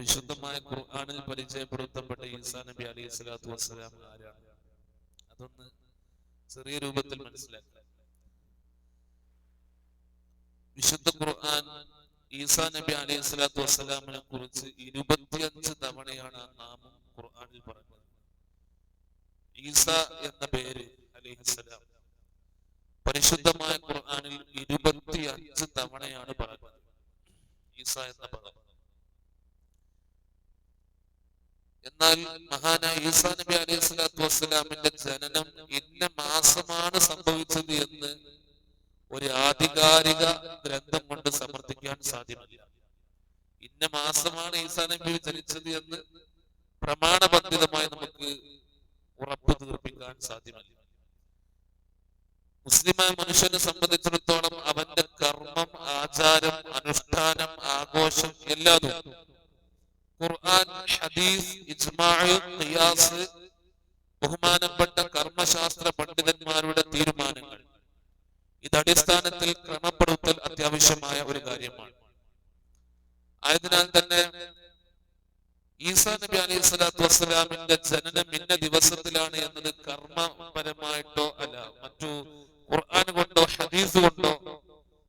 വിശുദ്ധമായ ഖുർആനിൽ പരിചയപ്പെടുത്തപ്പെട്ട ഈസാ നബി അലൈഹി സ്വലാത്തു വസ്സലാം ആരാണ്? അതൊന്ന് ചെറിയ രൂപത്തിൽ മനസ്സിലാക്കുക വിശുദ്ധ ഖുർആൻ ഈസാ നബി അലൈഹി സ്വലാത്തു വസ്സലാമിനെ കുറിച്ച് ഇരുപത്തിയഞ്ച് തവണയാണ് നാമം ഖുർആാനിൽ പറഞ്ഞത്. ഈസ എന്ന പേര് അലൈഹിസ്സലാം പരിശുദ്ധമായ ഖുർആാനിൽ ഇരുപത്തിയഞ്ച് തവണയാണ് പറഞ്ഞത്. ഈസ എന്ന പദം. എന്നാൽ മഹാനായ ഈസാ നബി അലൈഹി സ്വലാത്തു വസ്സലാമിന്റെ ജനനം ഇന്ന മാസമാണ് സംഭവിച്ചത് എന്ന് ഒരു ആധികാരിക ഗ്രന്ഥം കൊണ്ട് സമർത്ഥിക്കാൻ സാധ്യമല്ല. ഇന്ന മാസമാണ് ഈസാ നബി ജനിച്ചത് എന്ന് പ്രമാണബന്ധിതമായി നമുക്ക് ഉറപ്പ് തീർപ്പിക്കാൻ സാധ്യമല്ല. മുസ്ലിമായ മനുഷ്യനെ സംബന്ധിച്ചിടത്തോളം അവന്റെ കർമ്മം ആചാരം അനുഷ്ഠാനം ആഘോഷം എല്ലാതും ഖുർആൻ ഹദീസ് ഇജ്മാഅ് ഖിയാസ് ബഹുമാനപ്പെട്ട കർമ്മശാസ്ത്ര പണ്ഡിതന്മാരുടെ തീരുമാനങ്ങൾ. ഇത് അടിസ്ഥാനത്തിൽ ക്രമപ്പെടുത്തൽ അത്യാവശ്യമായ ഒരു കാര്യമാണ്. ആയതിനാൽ തന്നെ ഈസാ നബി അലൈഹി സ്വലാത്തു വസ്സലാമിന്റെ ജനനം ഇന്ന ദിവസത്തിലാണ് എന്നത് കർമ്മപരമായിട്ടോ അല്ല മറ്റു ഖുർആൻ കൊണ്ടോ ഹദീസ് കൊണ്ടോ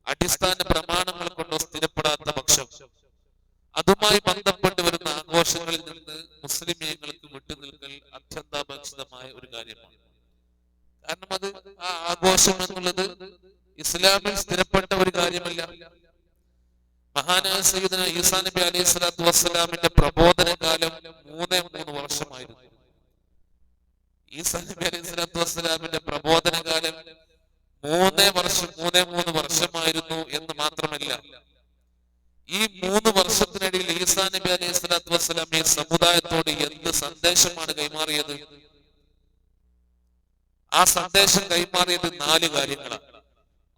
അടിസ്ഥാന പ്രമാണങ്ങൾ കൊണ്ടോ സ്ഥിരപ്പെടാത്ത പക്ഷം. അതുമായി ബന്ധപ്പെട്ട് വരുന്ന ആഘോഷങ്ങളിൽ നിന്ന് മുസ്ലിം മുസ്ലിമീങ്ങൾക്ക് വിട്ടുനിൽക്കൽ അത്യന്താപേക്ഷിതമായ ഒരു കാര്യമാണ്. കാരണം അത് ആ ആഘോഷം എന്നുള്ളത് ഇസ്ലാമിൽ സ്ഥിരപ്പെട്ട ഒരു കാര്യമല്ല. മഹാനായ സയ്യിദന ഈസാ നബി അലൈഹി സ്വലാത്തു വസ്സലാമിന്റെ പ്രബോധന കാലം മൂന്നേ മൂന്ന് വർഷമായിരുന്നു. ഈസാ നബി അലൈഹി സ്വലാത്തു വസ്സലാമിന്റെ പ്രബോധന കാലം മൂന്നേ വർഷം മൂന്നേ മൂന്ന് വർഷമായിരുന്നു എന്ന് മാത്രമല്ല ഈ മൂന്ന് വർഷത്തിനിടയിൽ ഈസാ നബി അലൈഹി സ്വലാത്തു വസ്സലാം ഈ സമുദായത്തോട് എന്ത് സന്ദേശമാണ് കൈമാറിയത് ആ സന്ദേശം കൈമാറിയത് നാല് കാര്യങ്ങളാണ്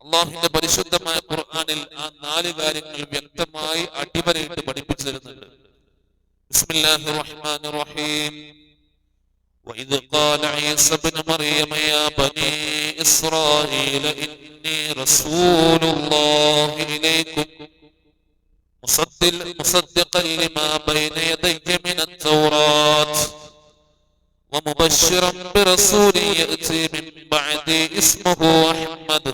അള്ളാഹുവിന്റെ പരിശുദ്ധമായ ഖുർആനിൽ ആ നാല് കാര്യങ്ങൾ വ്യക്തമായി അടിവരയിട്ട് പഠിപ്പിച്ചു തരുന്നുണ്ട് ബിസ്മില്ലാഹിർ റഹ്മാനിർ റഹീം وإذ قال عيسى ابن مريم يا بني إسرائيل إني رسول الله إليكم مصدق مصدقا لما بين يدي من التوراة ومبشرا برسول يأتي من بعدي اسمه أحمد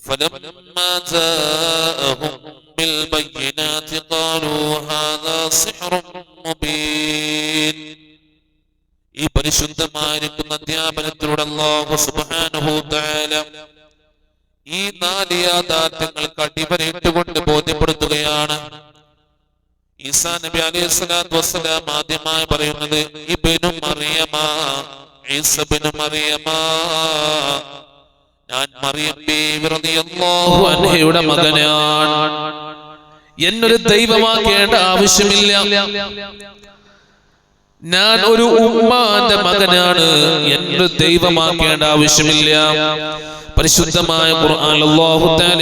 فلما جاءهم بالبينات قالوا هذا سحر مبين ഈ പരിശുദ്ധമായിരിക്കുന്ന അധ്യാപനത്തിലൂടെ അല്ലാഹു സുബ്ഹാനഹു തആല ഈ നാല് യാഥാർത്ഥ്യങ്ങൾക്ക് അടിവരയിട്ടുകൊണ്ട് ബോധ്യപ്പെടുത്തുകയാണ്. ഈസാ നബി അലൈഹി സ്വലാത്തു വസ്സലാം ആദ്യമായി പറയുന്നത് ഇബ്നു മറിയമ മറിയമ. ഞാൻ മറിയം മകനാണ്. എന്നൊരു ദൈവമാക്കേണ്ട ആവശ്യമില്ല. ഞാൻ ഒരു ഉമ്മാന്റെ മകനാണ്. എന്നൊരു ദൈവമാക്കേണ്ട ആവശ്യമില്ല. പരിശുദ്ധമായ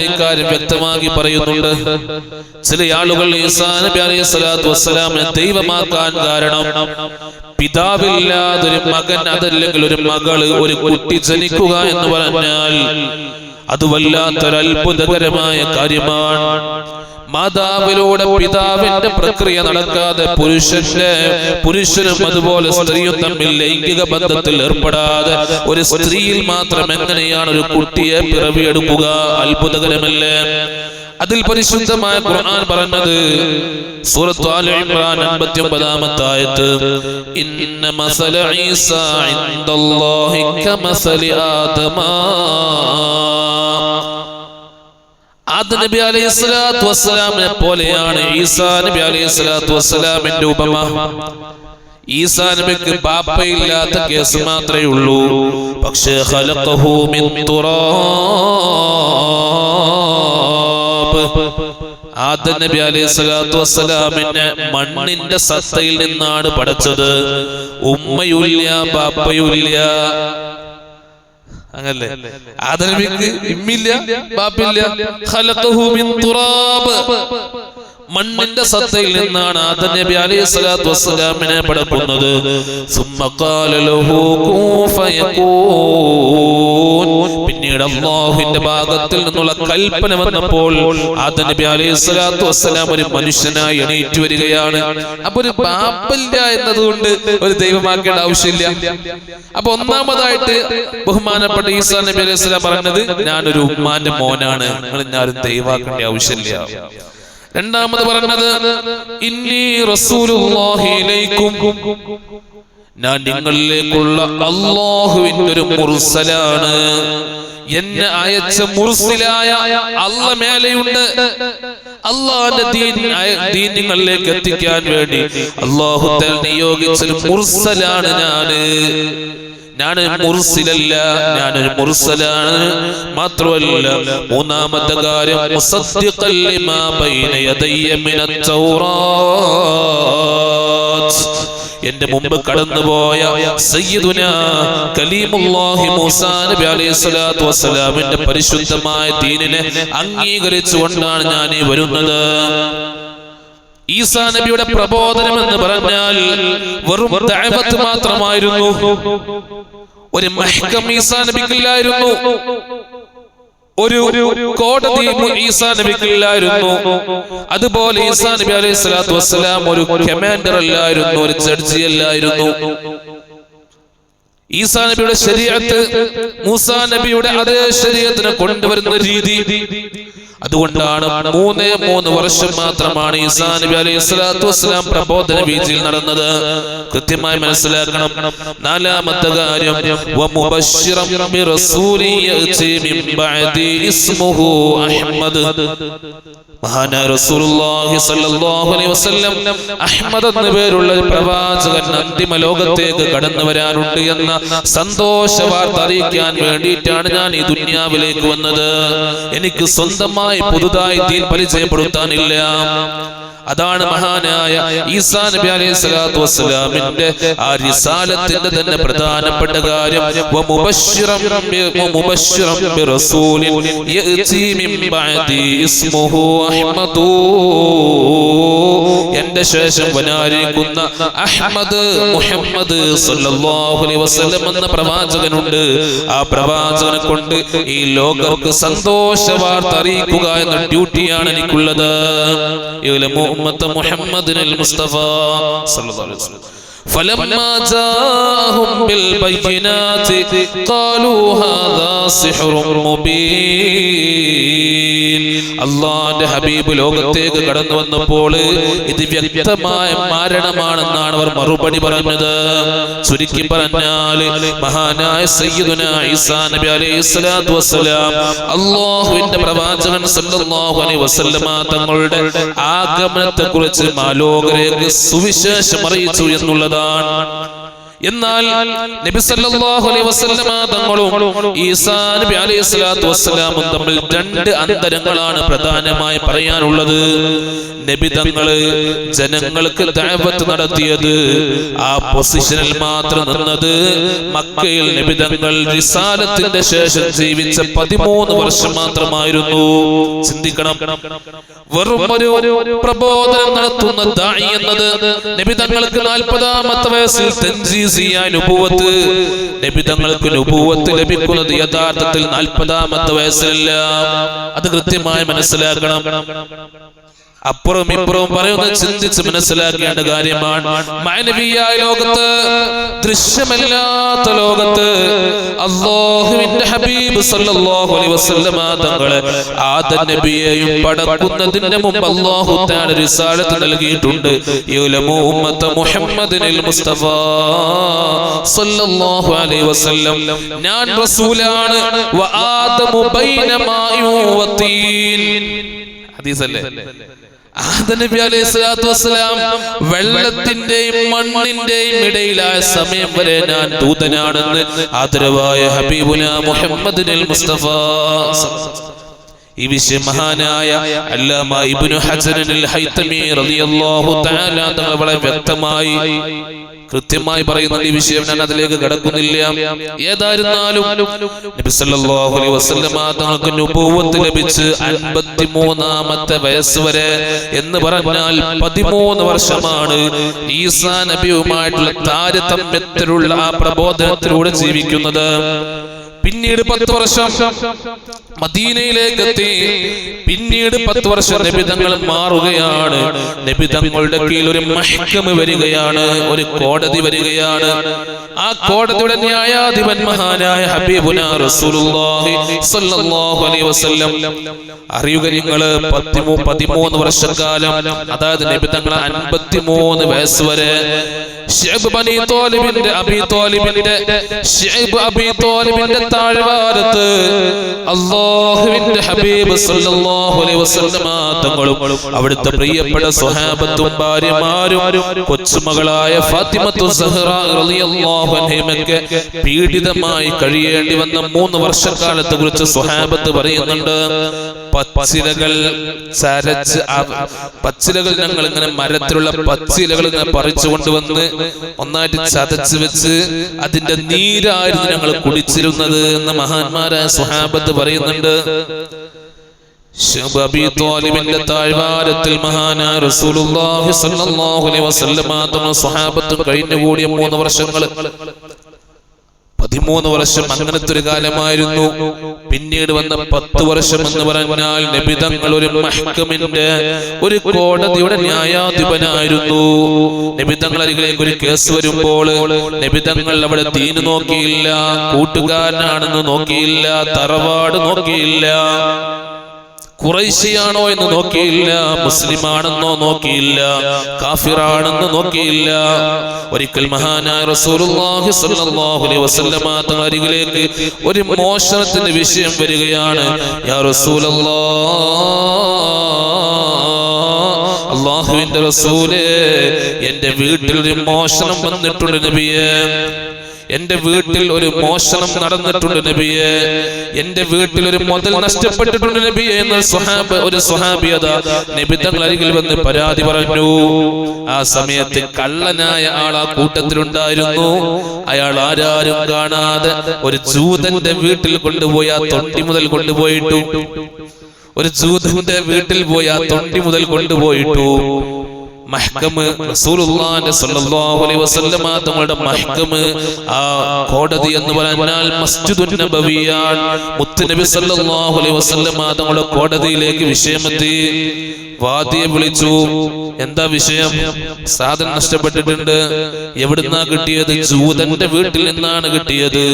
ഇക്കാര്യം വ്യക്തമാക്കി പറയുന്നുണ്ട്. ചില ആളുകൾ നബി ദൈവമാക്കാൻ കാരണം പിതാവില്ലാതൊരു മകൻ അതല്ലെങ്കിൽ ഒരു മകൾ ഒരു കുട്ടി ജനിക്കുക എന്ന് പറഞ്ഞാൽ അത് വല്ലാത്തൊരത്ഭുതകരമായ കാര്യമാണ്. മാതാവിലൂടെ പിതാവിന്റെ പ്രക്രിയ നടക്കാതെ പുരുഷന്റെ പുരുഷനും അതുപോലെ സ്ത്രീയും തമ്മിൽ ലൈംഗിക ബന്ധത്തിൽ ഏർപ്പെടാതെ ഒരു സ്ത്രീയിൽ മാത്രം എങ്ങനെയാണ് ഒരു കുട്ടിയെ പിറവിയെടുക്കുക? അത്ഭുതകരമല്ലേ? അതിൽ പരിശുദ്ധമായ ഖുർആൻ പറഞ്ഞത് സൂറത്ത് ആല ഇംറാൻ 59 ആയത്ത് ഇന്ന മസല ഈസ ഇൻദല്ലാഹി കമസലി ആദമ. ആദ നബി അലൈഹി സ്വലാത്തു വസ്സലാമിനെ പോലെയാണ്. ഈസാ നബി അലൈഹി സ്വലാത്തു വസ്സലാമിന്റെ ഉപമ. ഈസാ നബിക്ക് ബാപ്പയില്ലാത്ത കേസ് മാത്രമേ ഉള്ളൂ. പക്ഷേ ഖലഖഹു മിൻ തുറാബ്. ആദ നബി അലൈഹി സ്വലാത്തു വസ്സലാമിനെ മണ്ണിന്റെ സത്തയിൽ നിന്നാണ് പഠിച്ചത് ഉമ്മയുമില്ല ബാപ്പയുമില്ല അങ്ങല്ലേ ആദനബിക്ക് ഇമ്മില്ല ബാപ്പില്ല ഖലഖഹു മിൻ തുറാബ്. മണ്ണിന്റെ സത്തയിൽ നിന്നാണ് ആദ നബി അലൈഹി സ്വലാത്തു വസ്സലാമിനെ പഠിക്കുന്നത്. പിന്നീട് അള്ളാഹുവിന്റെ ഭാഗത്തിൽ നിന്നുള്ള കൽപ്പന വന്നപ്പോൾ ആദ നബി അലൈഹി സ്വലാത്തു വസ്സലാം ഒരു മനുഷ്യനായി എണീറ്റു വരികയാണ്. അപ്പൊ ഒരു പാപ്പില്ല എന്നതുകൊണ്ട് ഒരു ദൈവമാക്കേണ്ട ആവശ്യമില്ല. അപ്പൊ ഒന്നാമതായിട്ട് ബഹുമാനപ്പെട്ട ഈസാ നബി അലൈഹി സ്വലാം പറഞ്ഞത് ഞാനൊരു ഉമ്മാന്റെ മോനാണ്. നിങ്ങൾ ഞാനൊരു ദൈവമാക്കേണ്ട ആവശ്യമില്ല. രണ്ടാമത് പറഞ്ഞത് ഇന്നി ഞാൻ നിങ്ങളിലേക്കുള്ള അള്ളാഹുവിന്റെ ഒരു മുർസലാണ്. എന്നെ അയച്ച മുർസിലായ അല്ല മേലെയുണ്ട്. അള്ളാന്റെ ദീൻ നിങ്ങളിലേക്ക് എത്തിക്കാൻ വേണ്ടി അള്ളാഹു നിയോഗിച്ചൊരു മുർസലാണ് ഞാൻ. ഞാൻ മുർസിലല്ല ഞാനൊരു മുർസലാണ്. മാത്രമല്ല മൂന്നാമത്തെ കാര്യം എന്റെ മുമ്പ് കടന്നുപോയ സയ്യിദുന കലീമുല്ലാഹി മൂസാ നബി അലൈഹി സ്വലാത്തു വസ്സലാമിന്റെ പരിശുദ്ധമായ ദീനിനെ അംഗീകരിച്ചുകൊണ്ടാണ് ഞാൻ ഈ വരുന്നത് ഈസാ നബിയുടെ പ്രബോധനം എന്ന് പറഞ്ഞാൽ വെറും ദഅവത്ത് മാത്രമായിരുന്നു. ഒരു മഹ്കം ഈസാ നബിക്കില്ലായിരുന്നു. ഒരു കോടതി ഈസാ നബിക്കില്ലായിരുന്നു. അതുപോലെ ഈസാ നബി അലൈഹി സ്വലാത്തു വസ്സലാം ഒരു കമാൻഡർ അല്ലായിരുന്നു ഒരു ജഡ്ജി അല്ലായിരുന്നു. ഈസാ നബിയുടെ ശരീരത്ത് മൂസാ നബിയുടെ അതേ ശരീരത്തിനെ കൊണ്ടുവരുന്ന രീതി. അതുകൊണ്ടാണ് മൂന്ന് മൂന്ന് വർഷം മാത്രമാണ് നബി പ്രബോധന വീതിയിൽ നടന്നത്. കൃത്യമായി മനസ്സിലാക്കണം. നാലാമത്തെ കാര്യം അഹ്മദ്. അഹ്മദ് എന്ന പേരുള്ള പ്രവാചകൻ അന്തിമ ലോകത്തേക്ക് കടന്നു വരാനുണ്ട് എന്ന സന്തോഷ വാർത്ത അറിയിക്കാൻ വേണ്ടിയിട്ടാണ് ഞാൻ ഈ ദുന്യാവിലേക്ക് വന്നത്. എനിക്ക് സ്വന്തമായി പുതുതായി ദീൻ പരിചയപ്പെടുത്താനില്ല. അതാണ് മഹാനായ ഈസാ നബി അലൈഹി സ്വലാത്തു വസ്സലാമിന്റെ ആ റിസാലത്തിന്റെ തന്നെ പ്രധാനപ്പെട്ട കാര്യം എന്റെ ശേഷം വനാരിക്കുന്ന അഹ്മദ് മുഹമ്മദ് സല്ലല്ലാഹു അലൈഹി വസല്ലം എന്ന പ്രവാചകനുണ്ട്. ആ പ്രവാചകനെ കൊണ്ട് ഈ ലോകർക്ക് സന്തോഷ വാർത്ത അറിയിക്കുക എന്ന ഡ്യൂട്ടിയാണ് എനിക്കുള്ളത്. أمة محمد المصطفى صلى الله عليه وسلم. فلما جاءهم بالبينات قالوا هذا سحر مبين. അള്ളാന്റെ ഹബീബ് ലോകത്തേക്ക് കടന്നു വന്നപ്പോൾ ഇത് വ്യക്തമായ മാരണമാണെന്നാണ് അവർ മറുപടി പറഞ്ഞത്. ചുരുക്കി പറഞ്ഞാൽ മഹാനായ സയ്യിദുന നബി പ്രവാചകൻ സല്ലല്ലാഹു അലൈഹി വസല്ലമ തങ്ങളുടെ ആഗമനത്തെ കുറിച്ച് മാലോകരേക്ക് സുവിശേഷം അറിയിച്ചു എന്നുള്ളതാണ്. എന്നാൽ നബി സല്ലല്ലാഹു അലൈഹി വസല്ലമ തങ്ങളും ഈസാ നബി അലൈഹി സ്വലാത്തു വസ്സലാമും തമ്മിൽ രണ്ട് അന്തരങ്ങളാണ് പ്രധാനമായി പറയാനുള്ളത്. നബി തങ്ങൾ ജനങ്ങൾക്ക് ദഅവത്ത് നടത്തിയത് ആ പൊസിഷനിൽ മാത്രം നിന്നത് മക്കയിൽ നബി തങ്ങൾ റിസാലത്തിന്റെ ശേഷം ജീവിച്ച പതിമൂന്ന് വർഷം മാത്രമായിരുന്നു. ചിന്തിക്കണം. വെറും ഒരു പ്രബോധനം നടത്തുന്ന ദായി എന്നത് നബി തങ്ങൾക്ക് നാൽപ്പതാമത്തെ വയസ്സിൽ തൻജീസിയായ നുപൂവത്ത് നബി തങ്ങൾക്ക് നുപൂവത്ത് ലഭിക്കുന്നത് യഥാർത്ഥത്തിൽ നാൽപ്പതാമത്തെ വയസ്സിലല്ല. അത് കൃത്യമായി മനസ്സിലാക്കണം. അപ്പുറം ഇപ്പുറവും പറയുന്നത് ചിന്തിച്ച് മനസ്സിലാക്കേണ്ട കാര്യമാണ്. മാനവീയായ ലോകത്ത് ദൃശ്യമല്ലാത്ത ലോകത്ത് അള്ളാഹുവിന്റെ ഹബീബ് സല്ലല്ലാഹു അലൈഹി വസല്ലമ തങ്ങളെ ആദം നബിയെയും പടക്കുന്നതിന്റെ മുമ്പ് അള്ളാഹു തആല റിസാലത്ത് നൽകിയിട്ടുണ്ട്. യുലമു ഉമ്മത മുഹമ്മദിനിൽ മുസ്തഫ സല്ലല്ലാഹു അലൈഹി വസല്ലം. ഞാൻ റസൂലാണ്. വ ആദമു ബൈന മാഇൻ വതീൻ ഹദീസല്ലേ? നബി അലൈഹി സ്വലാത്തു വസ്സലാം വെള്ളത്തിന്റെയും മണ്ണിന്റെയും ഇടയിലായ സമയം വരെ ഞാൻ ദൂതനാണെന്ന് ആദരവായ ഹബീബുല മുഹമ്മദ് മുസ്തഫ ഈ വിഷയം മഹാനായ അല്ലാമ ഇബ്നു ഹജറൽ ഹൈതമി റളിയല്ലാഹു തആല തങ്ങൾ വളരെ വ്യക്തമായി കൃത്യമായി പറയുന്ന ഈ വിഷയം ഞാൻ അതിലേക്ക് കടക്കുന്നില്ല. ഏതായിരുന്നാലും തങ്ങൾക്ക് നുബുവത്ത് ലഭിച്ച് 53ാമത്തെ വയസ്സ് വരെ എന്ന് പറഞ്ഞാൽ 13 വർഷമാണ്. ഈസാ നബിയുമായിട്ടുള്ള താരതമ്യത്തിലുള്ള ആ പ്രബോധനത്തിലൂടെ ജീവിക്കുന്നത്. പിന്നീട് പത്ത് വർഷം മദീനയിലേക്ക് എത്തി പിന്നീട് പത്ത് വർഷം നബിതങ്ങൾ മാറുകയാണ്. നബിതങ്ങളുടെ കീഴിൽ ഒരു മഹ്കം വരികയാണ്. ഒരു കോടതി വരികയാണ്. ആ കോടതിയുടെ ന്യായാധിപൻ മഹാനായ ഹബീബുന റസൂലുള്ളാഹി സ്വല്ലല്ലാഹു അലൈഹി വസല്ലം. അറിയുക നിങ്ങൾ പതിമൂന്ന് വർഷക്കാലം. അതായത് നബിതങ്ങൾ അൻപത്തിമൂന്ന് വയസ്സ് വരെ ബനി ഹബീബ് സല്ലല്ലാഹു അലൈഹി വസല്ലമ അവിടുത്തെ പ്രിയപ്പെട്ട സ്വഹാബത്തും ഭാര്യമാരും കൊച്ചുമകളായ ഫാത്തിമത്തു സഹ്റ റളിയല്ലാഹു പീഡിതമായി കഴിയേണ്ടി വന്ന മൂന്ന് വർഷക്കാലത്തെ കുറിച്ച് സ്വഹാബത്ത് പറയുന്നുണ്ട്. പച്ചിലകൾ ചരച്ച് പച്ചിലകൾ ഞങ്ങൾ ഇങ്ങനെ മരത്തിലുള്ള പച്ചിലകൾ ഇങ്ങനെ പറിച്ചു കൊണ്ടുവന്ന് ഒന്നായിട്ട് ചതച്ച് വെച്ച് അതിന്റെ നീരായിരുന്നു ഞങ്ങൾ കുടിച്ചിരുന്നത് എന്ന് മഹാന്മാരായ സ്വഹാബത്ത് പറയുന്നുണ്ട്. താഴ്വാരത്തിൽ മഹാനായ റസൂലുള്ളാഹി കഴിഞ്ഞുകൂടിയ മൂന്ന് വർഷങ്ങൾ പതിമൂന്ന് വർഷം അങ്ങനത്തെ ഒരു കാലമായിരുന്നു. പിന്നീട് വന്ന പത്ത് വർഷം എന്ന് പറഞ്ഞാൽ നബിതങ്ങൾ ഒരു മഹ്കമിന്റെ ഒരു കോടതിയുടെ ന്യായാധിപനായിരുന്നു. നബിതങ്ങൾ അരികിലേക്ക് ഒരു കേസ് വരുമ്പോൾ നബിതങ്ങൾ അവിടെ തീന് നോക്കിയില്ല കൂട്ടുകാരനാണെന്ന് നോക്കിയില്ല തറവാട് നോക്കിയില്ല. കുറൈശിയാണോ എന്ന് നോക്കിയില്ല മുസ്ലിമാണെന്നോ നോക്കിയില്ല കാഫിറാണെന്ന് നോക്കിയില്ല. ഒരിക്കൽ മഹാനായ റസൂലുള്ളാഹി സ്വല്ലല്ലാഹു അലൈഹി വസല്ലമ തങ്ങൾ ഒരു മോഷണത്തിന്റെ വിഷയം വരികയാണ്. യാ റസൂലല്ലാഹ് അള്ളാഹുവിന്റെ റസൂലേ എന്റെ വീട്ടിൽ ഒരു മോഷണം വന്നിട്ടുണ്ട് നബിയേ. എന്റെ വീട്ടിൽ ഒരു മോഷണം നടന്നിട്ടുണ്ട് നബിയെ. എന്റെ വീട്ടിൽ ഒരു മുതൽ നഷ്ടപ്പെട്ടിട്ടുണ്ട് നബിയെ എന്ന സ്വഹാബ് ഒരു സ്വഹാബിയത നബി തങ്ങൾ അരികിൽ വന്ന് പരാതി പറഞ്ഞു. ആ സമയത്ത് കള്ളനായ ആൾ ആ കൂട്ടത്തിലുണ്ടായിരുന്നു. അയാൾ ആരാരും കാണാതെ ഒരു ജൂതന്റെ വീട്ടിൽ കൊണ്ടുപോയി ആ തൊട്ടി മുതൽ കൊണ്ടുപോയിട്ടു. ഒരു ജൂതന്റെ വീട്ടിൽ പോയി ആ തൊണ്ടി മുതൽ കൊണ്ടുപോയിട്ടു. മഹ്കമ് റസൂലുള്ളാഹിന്റെ സ്വല്ലല്ലാഹു അലൈഹി വസല്ലമ തങ്ങളുടെ മഹ്കമ് ആ കോടതി എന്ന് പറഞ്ഞാൽ മസ്ജിദുൻ നബവിയാൻ മുത്തുനബി സ്വല്ലല്ലാഹു അലൈഹി വസല്ലമ തങ്ങളുടെ കോടതിയിലേക്ക് വിഷയമെത്തി. വാദിയെ വിളിച്ചു എന്താ വിഷയം? സാധനം നഷ്ടപ്പെട്ടിട്ടുണ്ട്. എവിടുന്നാ കിട്ടിയത്? ജൂതന്റെ വീട്ടിൽ നിന്നാണ് കിട്ടിയത്.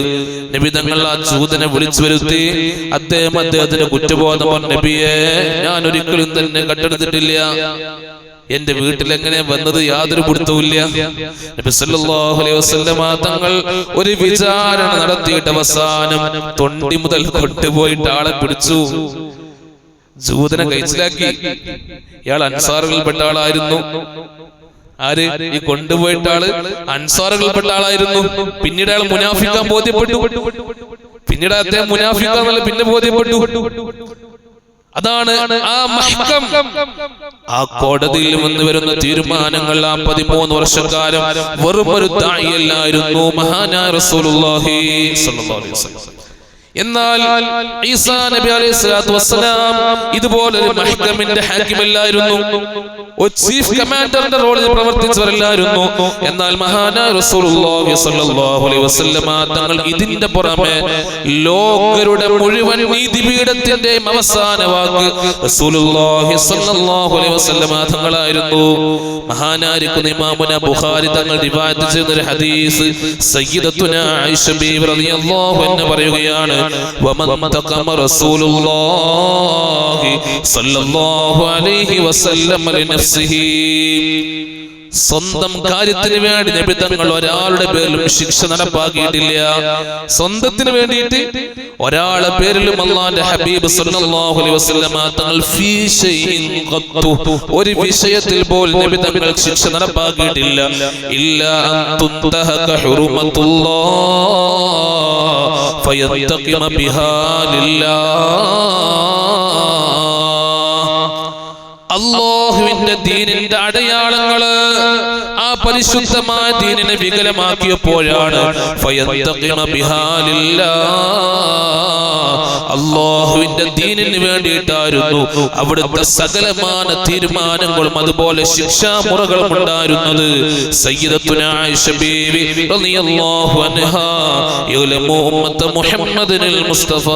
നബി തങ്ങൾ ആ ജൂതനെ വിളിച്ചു വരുത്തി അദ്ദേഹം അദ്ദേഹത്തിന്റെ കുറ്റബോധം നബിയെ ഞാൻ ഒരിക്കലും തന്നെ കട്ടെടുത്തിട്ടില്ല. എന്റെ വീട്ടിൽ എങ്ങനെ വന്നത് യാതൊരു വസല്ലമ തങ്ങൾ ഒരു വിചാരണ നടത്തിയിട്ട് അവസാനം തൊണ്ടി മുതൽ കൊണ്ടുപോയിട്ട് ആളെ പിടിച്ചു. ജൂതനെ കഴിച്ചിലാക്കി ഇയാൾ അൻസാറുകൾപ്പെട്ട ആളായിരുന്നു. ആര്? ഈ കൊണ്ടുപോയിട്ട ആൾ അൻസാറുകളിൽപ്പെട്ട ആളായിരുന്നു. പിന്നീട് അയാൾ മുനാഫിക്കാൻ ബോധ്യപ്പെട്ടു. പിന്നീട് അദ്ദേഹം മുനാഫിക്കാന്നല്ല പിന്നെ ബോധ്യപ്പെട്ടു. അതാണ് ആ ആ കോടതിയിൽ വന്ന് വരുന്ന തീരുമാനങ്ങൾ ആ പതിമൂന്ന് വർഷക്കാലം വെറും ഒരു ദായിയല്ലായിരുന്നു. മഹാനായ റസൂലുള്ളാഹി സ്വല്ലല്ലാഹു അലൈഹി വസല്ലം. എന്നാൽ ഈസാ നബി അലൈഹി സ്വലാത്തു വസ്സലാം ഇതുപോലെ ഒരു മഹ്കമിന്റെ ഹാക്കിമല്ലായിരുന്നു. ഒരു ചീഫ് കമാൻഡറിന്റെ റോളിൽ പ്രവർത്തിച്ചവരല്ലായിരുന്നു. എന്നാൽ മഹാനായ റസൂലുള്ളാഹി സ്വല്ലല്ലാഹു അലൈഹി വസല്ലമ തങ്ങൾ ഇതിന്റെ പുറമെ ലോകരുടെ മുഴുവൻ നീതിപീഠത്തിന്റെയും അവസാന വാക്ക് റസൂലുള്ളാഹി സ്വല്ലല്ലാഹു അലൈഹി വസല്ലമ തങ്ങളായിരുന്നു. മഹാനായിരിക്കുന്ന ഇമാമുന ബുഖാരി തങ്ങൾ റിവായത്ത് ചെയ്യുന്ന ഒരു ഹദീസ് സയ്യിദത്തുന ആയിഷ ബീവി റളിയല്ലാഹു അൻഹ പറയുകയാണ് വസല്ലം സ്വന്തം കാര്യത്തിന് വേണ്ടി നബി തങ്ങൾ ഒരാളുടെ പേരിലും ശിക്ഷ നടപ്പാക്കിയിട്ടില്ല. സ്വന്തത്തിന് വേണ്ടിയിട്ട് ഒരാളെ പേരിലും അള്ളാന്റെ ഹബീബ് അലൈഹി വസല്ലമ തങ്ങൾ ഫീ ഖത്തു. ഒരു വിഷയത്തിൽ പോലും നബി തങ്ങൾ ശിക്ഷ നടപ്പാക്കിയിട്ടില്ല. ഇല്ല അൻ തുന്തഹക ഫയന്തഖിമ ബിഹാ അള്ളാഹുവിന്റെ ദീനിന്റെ അടയാളങ്ങൾ ആ പരിശുദ്ധമായ ദീനിനെ വികലമാക്കിയപ്പോഴാണ്. അള്ളാഹുവിന്റെ ദീനിന് വേണ്ടിയിട്ടായിരുന്നു അവിടുത്തെ സകലമാന തീരുമാനങ്ങളും അതുപോലെ ശിക്ഷാമുറകളും ഉണ്ടായിരുന്നത് മുഹമ്മദിനിൽ മുസ്തഫ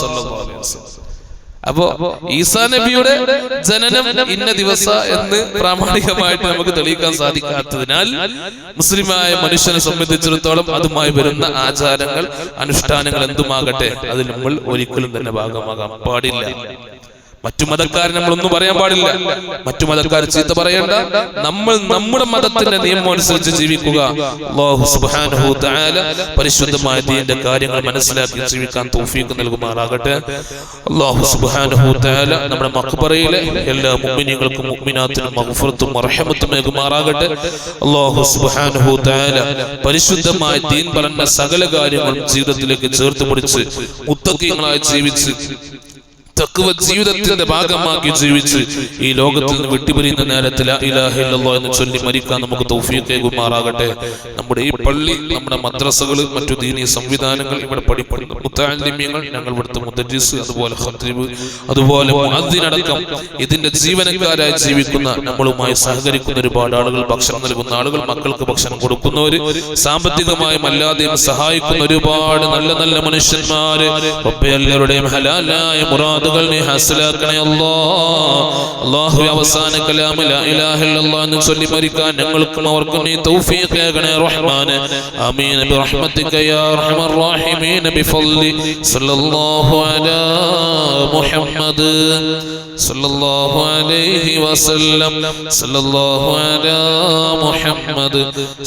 സല്ലല്ലാഹു അലൈഹി വസല്ലം. അപ്പോ ഈസാ നബിയുടെ ജനനം ഇന്ന ദിവസ എന്ന് പ്രാമാണികമായിട്ട് നമുക്ക് തെളിയിക്കാൻ സാധിക്കാത്തതിനാൽ മുസ്ലിമായ മനുഷ്യനെ സംബന്ധിച്ചിടത്തോളം അതുമായി വരുന്ന ആചാരങ്ങൾ അനുഷ്ഠാനങ്ങൾ എന്തുമാകട്ടെ? അതിൽ നമ്മൾ ഒരിക്കലും തന്നെ ഭാഗമാകാൻ പാടില്ല. മറ്റു മതക്കാരെ നമ്മളൊന്നും പറയാൻ പാടില്ല. മറ്റു മതക്കാർ ചീത്ത പറയണ്ട. നമ്മൾ നമ്മുടെ മതത്തിന്റെ നിയമം അനുസരിച്ച് ജീവിക്കുക. പരിശുദ്ധമായ ദീന്റെ കാര്യങ്ങൾ മനസ്സിലാക്കി ജീവിക്കാൻ തൗഫീഖ് നൽകുമാറാകട്ടെ. അല്ലാഹു സുബ്ഹാനഹു തആല നമ്മുടെ മക്കുപറയിലെ എല്ലാ മുഅ്മിനീങ്ങൾക്കും മുഅ്മിനാത്തിനും മഹഫുറത്തും മർഹമത്തും നൽകുമാറാകട്ടെ. അല്ലാഹു സുബ്ഹാനഹു തആല പരിശുദ്ധമായ ദീൻ പറഞ്ഞ സകല കാര്യങ്ങളും ജീവിതത്തിലേക്ക് ചേർത്ത് പിടിച്ച് മുത്തഖീങ്ങളായി ജീവിച്ച് തക്കുവ ജീവിതത്തിന്റെ ഭാഗമാക്കി ജീവിച്ച് ഈ ലോകത്തിൽ നിന്ന് വിട്ടുപിരിയുന്ന നേരത്തിൽ എന്ന് ചൊല്ലി മരിക്കാൻ നമുക്ക് തൗഫീഖേകുമാറാകട്ടെ നമ്മുടെ ഈ പള്ളി നമ്മുടെ മദ്രസകൾ മറ്റു ദീനീ സംവിധാനങ്ങൾ ഇവിടെ പഠിപ്പിക്കുന്നു. മുത്താലിമ്യങ്ങൾ ഞങ്ങൾ ഇവിടുത്തെ മുദ്രീസ് അതുപോലെ അതുപോലെ അതിനടക്കം ഇതിന്റെ ജീവനക്കാരായി ജീവിക്കുന്ന നമ്മളുമായി സഹകരിക്കുന്ന ഒരുപാട് ആളുകൾ ഭക്ഷണം നൽകുന്ന ആളുകൾ മക്കൾക്ക് ഭക്ഷണം കൊടുക്കുന്നവര് സാമ്പത്തികമായും അല്ലാതെയും സഹായിക്കുന്ന ഒരുപാട് നല്ല നല്ല മനുഷ്യന്മാര് റബ്ബേ എല്ലാവരുടെയും ഹലാലായ ഇബാദത്തുകൾ നീ ഹാസിലാക്കണേ അല്ലാ. അല്ലാഹു അവസാന കലാമ ലാ ഇലാഹ ഇല്ലല്ലാഹ് എന്ന് ചൊല്ലി മരിക്കാൻ ഞങ്ങൾക്കും അവർക്കും നീ തൗഫീഖ് നൽകണേ റഹ്മാനേ. ആമീൻ. ബിറഹ്മതിക യാ അർഹമർ റഹീമീൻ. ബിഫളി സല്ലല്ലാഹു അലാ മുഹമ്മദ് സല്ലല്ലാഹു അലൈഹി വസല്ലം. സല്ലല്ലാഹു അലാ മുഹമ്മദ്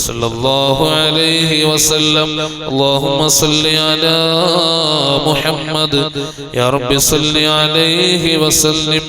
സല്ലല്ലാഹു അലൈഹി വസല്ലം. അല്ലാഹുമ്മ സല്ലി അലാ മുഹമ്മദ്. യാ റബ്ബി സല്ലി محمد يا رب صل عليه وسلم